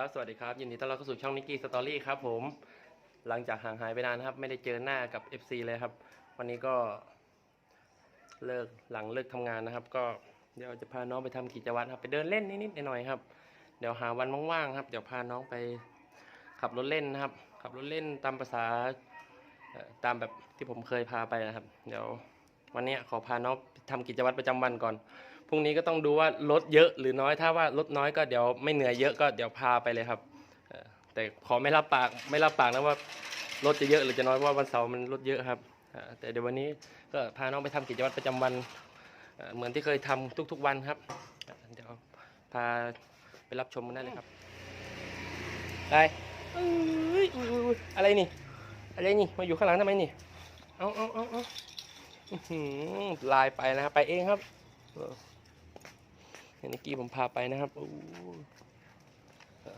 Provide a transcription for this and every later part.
ครับ สวัสดีครับ ยินดีต้อนรับเข้าสู่ช่องนิกกี้สตอรี่ครับผม หลังจากห่างหายไปนานนะครับ ไม่ได้เจอหน้ากับ FC เลยครับ วันนี้ก็ เลิกหลังเลิกทำงานนะครับ ก็เดี๋ยวจะพาน้องไปทำกิจวัตรครับ ไปเดินเล่นนิดๆหน่อยๆครับ เดี๋ยวหาวันว่างๆครับ เดี๋ยวพาน้องไปขับรถเล่นนะครับ ขับรถเล่นตามภาษาตามแบบที่ผมเคยพาไปนะครับ เดี๋ยววันนี้ขอพาน้องไปทำกิจวัตรประจำวันก่อน พรุ่งนี้ก็ต้องดูว่ารถเยอะหรือน้อยถ้าว่ารถน้อยก็เดี๋ยวไม่เหนื่อยเยอะก็เดี๋ยวพาไปเลยครับแต่ขอไม่รับปากไม่รับปากนะว่ารถจะเยอะหรือจะน้อยเพราะว่าวันเสาร์มันรถเยอะครับแต่เดี๋ยววันนี้ก็พาน้องไปทำกิจวัตรประจำวันเหมือนที่เคยทำทุกๆวันครับเดี๋ยวพาไปรับชมกันได้เลยครับได้อ้ยอุ๊ยอุ๊ยอุ๊ยอะไรนี่อะไรนี่มาอยู่ข้างหลังทำไมนี่เอาเอาเอาเอาลายไปนะครับไปเองครับ เออเห็นนิกกี้ผมพาไปนะครับโอ้เอ่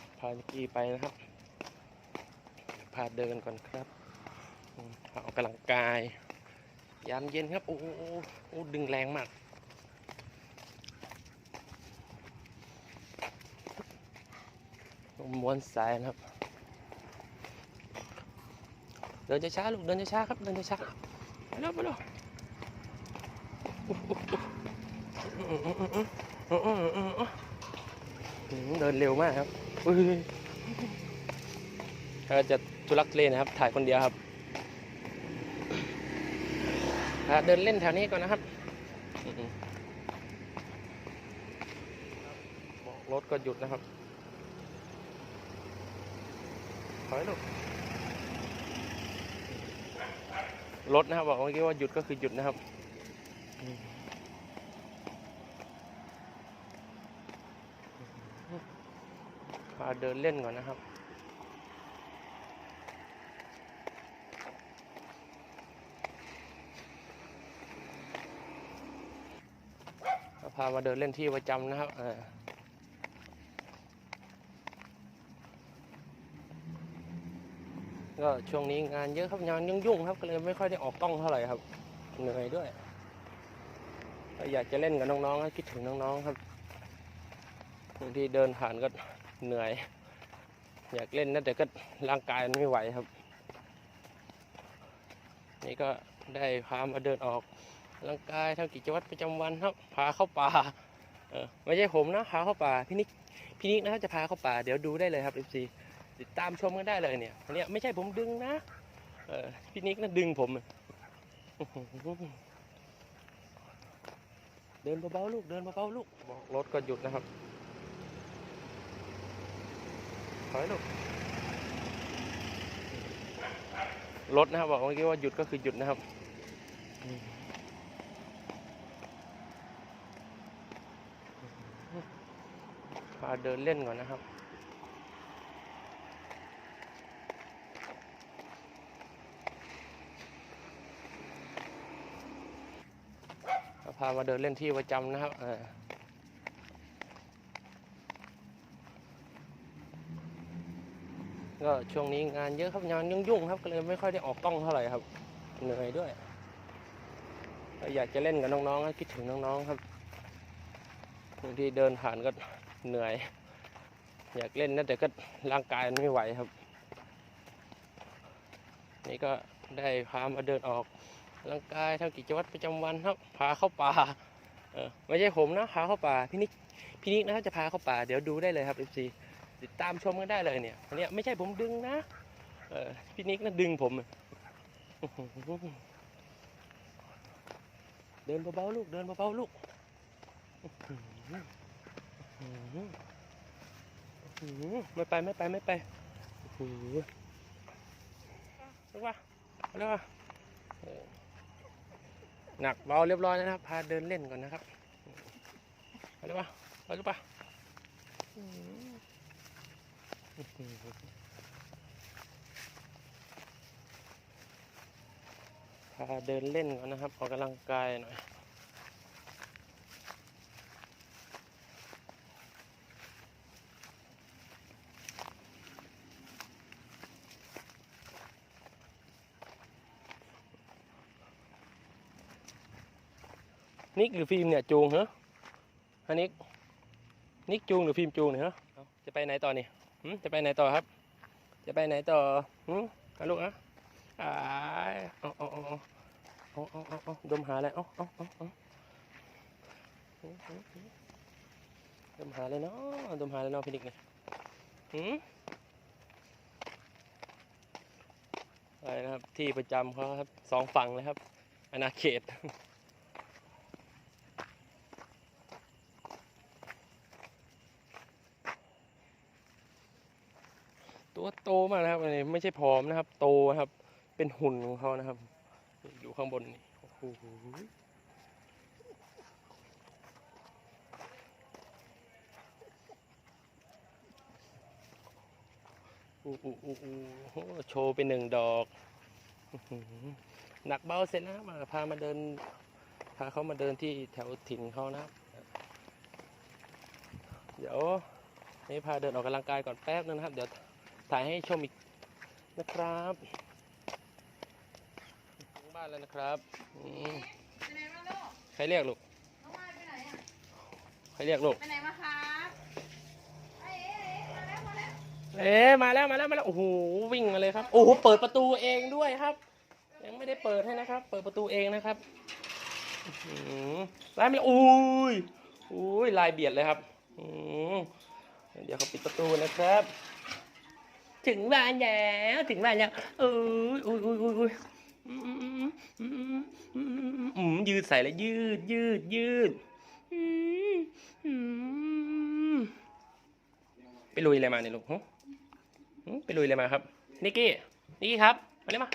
อพานิกี้ไปนะครับ พาเดินก่อนครับอืมพาออกกำลังกาย ยามเย็นครับ โอ้โหดึงแรงมากม้วนสายนะครับ เดินช้าๆลูก เดินช้าๆครับ เดินช้าๆไปเร็วไปเร็ว อืม เดินเร็วมากครับอุ้ยเราจะทุลักเลนะครับ ถ่ายคนเดียวครับ เดินเล่นแถวนี้ก่อนนะครับ รถก็หยุดนะครับ ถอยลูกรถนะครับบอกเมื่อกี้ว่าหยุดก็คือหยุดนะครับ พา เดินเล่นก่อนนะครับ พามาเดินเล่นที่ประจำนะครับก็ช่วงนี้งานเยอะครับงานยุ่งๆครับก็เลยไม่ค่อยได้ออกกล้องเท่าไหร่ครับเหนื่อยด้วยอยากจะเล่นกับน้องๆคิดถึงน้องๆครับบางทีเดินผ่านก็ เหนื่อย อยากเล่นนะแต่ก็ร่างกายมันไม่ไหวครับ นี่ก็ได้พามาเดินออกกำลังกายทำกิจวัตรประจำวันครับ พาเข้าป่าเออไม่ใช่ผมนะพาเข้าป่าพี่นิกพี่นิกนะครับจะพาเข้าป่าเดี๋ยวดูได้เลยครับ FC ติดตามชมกันได้เลยเนี่ยอันเนี้ยไม่ใช่ผมดึงนะเออพี่นิกนะดึงผมเดินเบาๆลูกเดินเบาๆลูกบอกรถก็หยุดนะครับ ถอยลูกรถนะครับบอกเมื่อกี้ว่าหยุดก็คือหยุดนะครับพาเดินเล่นก่อนนะครับพามาเดินเล่นที่ประจำนะครับเออ ก็ช่วงนี้งานเยอะครับงานยุ่งๆครับก็เลยไม่ค่อยได้ออกกล้องเท่าไหร่ครับเหนื่อยด้วยก็อยากจะเล่นกับน้องๆคิดถึงน้องๆครับบางทีเดินผ่านก็เหนื่อย อยากเล่นนะแต่ก็ร่างกายมันไม่ไหวครับ นี่ก็ได้พามาเดินออกกำลังกายทำกิจวัตรประจำวันครับ พาเข้าป่าเออไม่ใช่ผมนะพาเข้าป่าพี่นิกพี่นิกนะครับจะพาเข้าป่าเดี๋ยวดูได้เลยครับ FC ติดตามชมกันได้เลยเนี่ยอันเนี้ยไม่ใช่ผมดึงนะเออพี่นิกนะดึงผมเดินเบาๆลูกเดินเบาๆลูกไม่ไปไม่ไปไม่ไปโอ้โหเรียกว่าเรียกว่าหนักเบาเรียบร้อยนะครับ พาเดินเล่นก่อนนะครับเรียกว่าไปรู้ปะอื้อหือ พาเดินเล่นก่อนนะครับ ออกกำลังกายหน่อยนิกหรือฟิล์มเนี่ยจูงเหรอฮะนิกนิกจูงหรือพิมพ์จูงเนี่ยฮะเอจะไปไหนต่อนี่ จะไปไหนต่อครับ จะไปไหนต่อหืมลูกอะอ้ายโอ้โอ้โอ้โอ้โอดมหาเลยรโอ้โอ้โอ้โอ้ดมหาเลยเนาะดมหาเลยเนาะพี่ดิกเนี่ยหืมอะไรนะครับ ที่ประจำเขาครับสองฝั่งเลยครับ อนาเขต ตัวโตมากนะครับอันนี้ไม่ใช่ผอมนะครับ โตครับ เป็นหุ่นของเขานะครับอยู่ข้างบนนี่โอ้โหอู้อู้อู้อู้โอ้โหโชว์เป็นหนึ่งดอกหนักเบาเสร็จแล้วมาพามาเดิน พาเขามาเดินที่แถวถิ่นเขานะครับเดี๋ยวนี่พาเดินออกกำลังกายก่อนแป๊บนึงนะครับ เดี๋ยว ถ่ายให้ชมอีกนะครับถึงบ้านแล้วนะครับอืมไปไหนมาลูกใครเรียกลูก น้องมายไปไหนอะ ใครเรียกลูก ไปไหนมาครับเอ๊ะเอ๊ะมาแล้วมาแล้วเอ๊ะมาแล้วมาแล้วมาแล้วโอ้โหวิ่งมาเลยครับโอ้โหเปิดประตูเองด้วยครับ ยังไม่ได้เปิดให้นะครับ เปิดประตูเองนะครับอื้อหือลายมันอุ้ยอุ้ยลายเบียดเลยครับอืมเดี๋ยวเขาปิดประตูนะครับ ถึงบ้านแล้วถึงบ้านแล้วเอ้ยอุ้ยอุ้ยอุ้ยอุ้ยอืมอืมอืมอืมอืมอืมยืดใส่เลยยืดยืดยืดไปลุยอะไรมาเนี่ยลูกหึไปลุยอะไรมาครับนิกกี้นิกกี้ครับมาเลยมา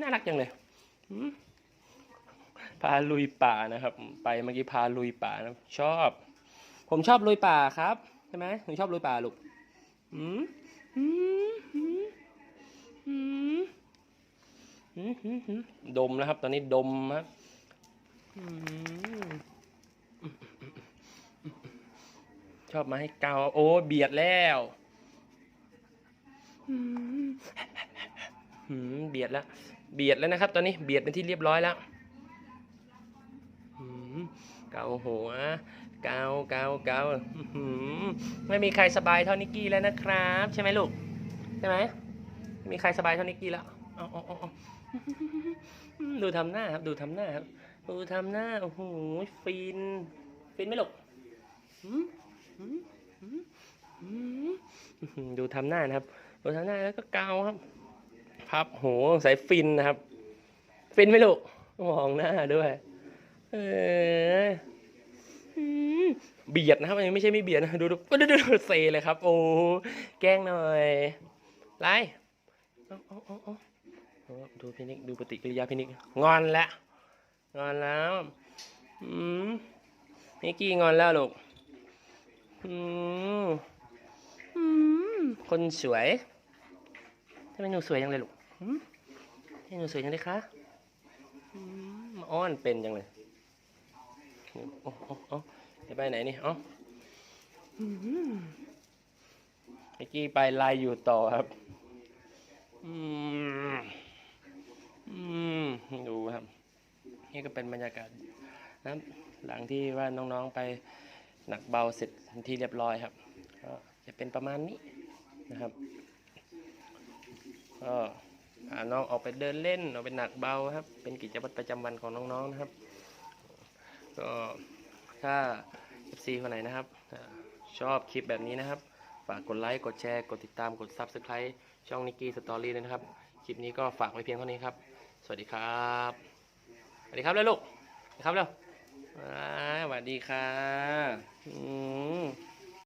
น่ารักจังเลยอืม พาลุยป่านะครับ ไปเมื่อกี้พาลุยป่านะชอบ ผมชอบลุยป่าครับใช่ไหมหนูชอบลุยป่าลูกอืมอืมอืมอืมอืมอืมอืมดมนะครับ ตอนนี้ดมครับชอบมาให้เกาโอ้เบียดแล้วเบียดแล้ว เบียดแล้วนะครับ ตอนนี้เบียดเป็นที่เรียบร้อยแล้ว เกาหัว เกาเกาเกาอื้อหือไม่มีใครสบายเท่านิกกี้แล้วนะครับ ใช่ไหมลูก ใช่ไหมไม่มีใครสบายเท่านิกกี้แล้วเอาเอาเอาเอาดูทำหน้าครับ ดูทำหน้าครับ ดูทำหน้า โอ้โห ฟิน ฟินไหมลูกหืมหืมหืมหืมอื้อหือดูทำหน้านะครับ ดูทำหน้าแล้วก็เกาครับ พับโหใส่ฟินนะครับ ฟินไหมลูก มองหน้าด้วย เออเบียดนะครับอันนี้ไม่ใช่ไม่เบียดนะดูดูดูดูเซเลยครับ โอ้แกล้งหน่อยไล่เอาเอาเอาเอาเอาดูพินิกดูปฏิกิริยาพินิกงอนแล้วงอนแล้วอืมนิกกี้งอนแล้วลูกอืมอืมคนสวยทำไมหนูสวยจังเลยลูกทำไมหนูสวยจังเลยคะอ้อนเป็นจังเลย โอ้โอ้โอ้จะไปไหนนี่เอ้าอืมเมื่อกี้ไปไล่อยู่ต่อครับ อืม อืม ดูครับ นี่ก็เป็นบรรยากาศนะครับหลังที่ว่าน้องๆไปหนักเบาเสร็จที่เรียบร้อยครับ ก็จะเป็นประมาณนี้นะครับ ก็พาน้องออกไปเดินเล่นออกไปหนักเบาครับ เป็นกิจวัตรประจำวันของน้องๆนะครับ ก็ถ้า FC คนไหนนะครับ ชอบคลิปแบบนี้นะครับ ฝากกดไลค์กดแชร์กดติดตามกด Subscribe ช่องนิกกี้สตอรี่ด้วยนะครับ คลิปนี้ก็ฝากไว้เพียงเท่านี้ครับ สวัสดีครับ สวัสดีครับเลยลูกสวัสดีครับเร็วสวัสดีค่ะอืม